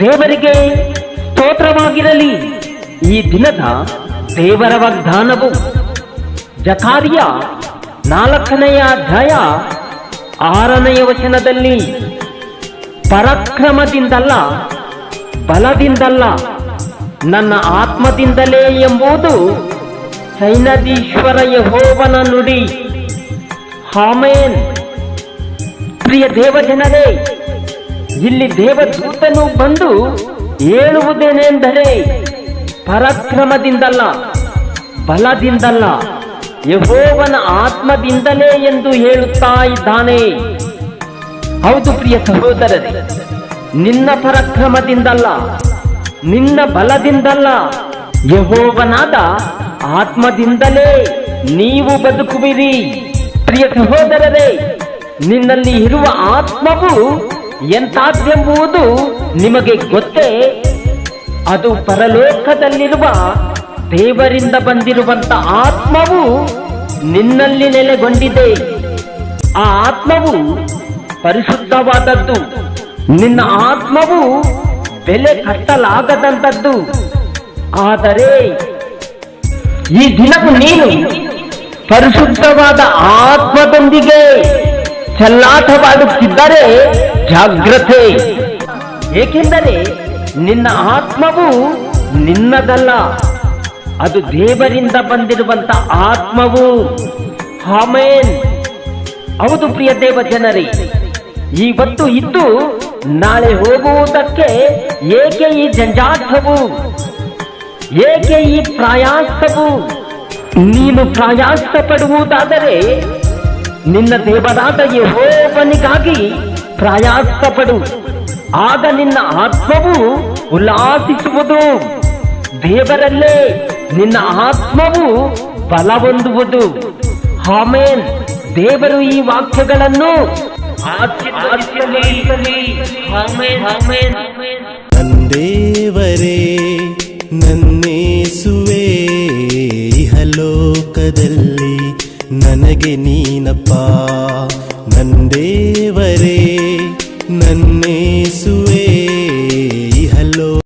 ದೇವರಿಗೆ ಸ್ತೋತ್ರವಾಗಿರಲಿ. ಈ ದಿನದ ದೇವರ ವಾಗ್ದಾನವು ಜಕಾರಿಯ ನಾಲ್ಕನೆಯ ಅಧ್ಯಾಯ ಆರನೆಯ ವಚನದಲ್ಲಿ ಪರಾಕ್ರಮದಿಂದಲ್ಲ, ಬಲದಿಂದಲ್ಲ, ನನ್ನ ಆತ್ಮದಿಂದಲೇ ಎಂಬುದು ಸೈನದೀಶ್ವರ ಯಹೋವನ ನುಡಿ. ಹಾಮೇನ್ ಪ್ರಿಯ ದೇವಜನರೇ, ಇಲ್ಲಿ ದೇವದೂತನು ಬಂದು ಹೇಳುವುದೇನೆಂದರೆ, ಪರಾಕ್ರಮದಿಂದಲ್ಲ, ಬಲದಿಂದಲ್ಲ, ಯಹೋವನ ಆತ್ಮದಿಂದಲೇ ಎಂದು ಹೇಳುತ್ತಾ ಇದ್ದಾನೆ. ಹೌದು ಪ್ರಿಯ ಸಹೋದರರೇ, ನಿನ್ನ ಪರಾಕ್ರಮದಿಂದಲ್ಲ, ನಿನ್ನ ಬಲದಿಂದಲ್ಲ, ಯಹೋವನಾದ ಆತ್ಮದಿಂದಲೇ ನೀವು ಬದುಕುವಿರಿ. ಪ್ರಿಯ ಸಹೋದರರೇ, ನಿನ್ನಲ್ಲಿ ಇರುವ ಆತ್ಮವು ಎಂತಾದ್ದೆಂಬುದು ನಿಮಗೆ ಗೊತ್ತೇ? ಅದು ಪರಲೋಕದಲ್ಲಿರುವ ದೇವರಿಂದ ಬಂದಿರುವಂತ ಆತ್ಮವು ನಿನ್ನಲ್ಲಿ ನೆಲೆಗೊಂಡಿದೆ. ಆ ಆತ್ಮವು ಪರಿಶುದ್ಧವಾದದ್ದು. ನಿನ್ನ ಆತ್ಮವು ಬೆಲೆ ಕಟ್ಟಲಾಗದಂಥದ್ದು. ಆದರೆ ಈ ದಿನವು ನೀನು ಪರಿಶುದ್ಧವಾದ ಆತ್ಮದೊಂದಿಗೆ ಚೆಲ್ಲಾಟವಾಡುತ್ತಿದ್ದರೆ ಜಾಗ್ರತೆ. ಏಕೆಂದರೆ ನಿನ್ನ ಆತ್ಮವು ನಿನ್ನದಲ್ಲ, ಅದು ದೇವರಿಂದ ಬಂದಿರುವಂತ ಆತ್ಮವು. ಹಾಮೇನ್ ಹೌದು ಪ್ರಿಯ ದೇವ ಜನರೇ ಇವತ್ತು ಇದ್ದು ನಾಳೆ ಹೋಗುವುದಕ್ಕೆ ಏಕೆ ಈ ಜಂಜಾಟವು? ಏಕೆ ಈ ಪ್ರಯಾಸವು? ನೀನು ಪ್ರಯಾಸ ಪಡುವುದಾದರೆ ನಿನ್ನ ದೇವರಾದ ಯಹೋವನಿಗಾಗಿ ಪ್ರಯಾಸ ಪಡು ಆಗ ನಿನ್ನ ಆತ್ಮವು ಉಲ್ಲಾಸಿಸುವುದು. ದೇವರಲ್ಲೇ ನಿನ್ನ ಆತ್ಮವು ಬಲ ಹೊಂದುವುದು. ಆಮೇನ್. ದೇವರು ಈ ವಾಕ್ಯಗಳನ್ನು. ಆಮೆನ್, ಆಮೆನ್, ನನಗೆ ನೀನಪ್ಪ ನಂದೇವರೇ ನನ್ನೇಸುವೆ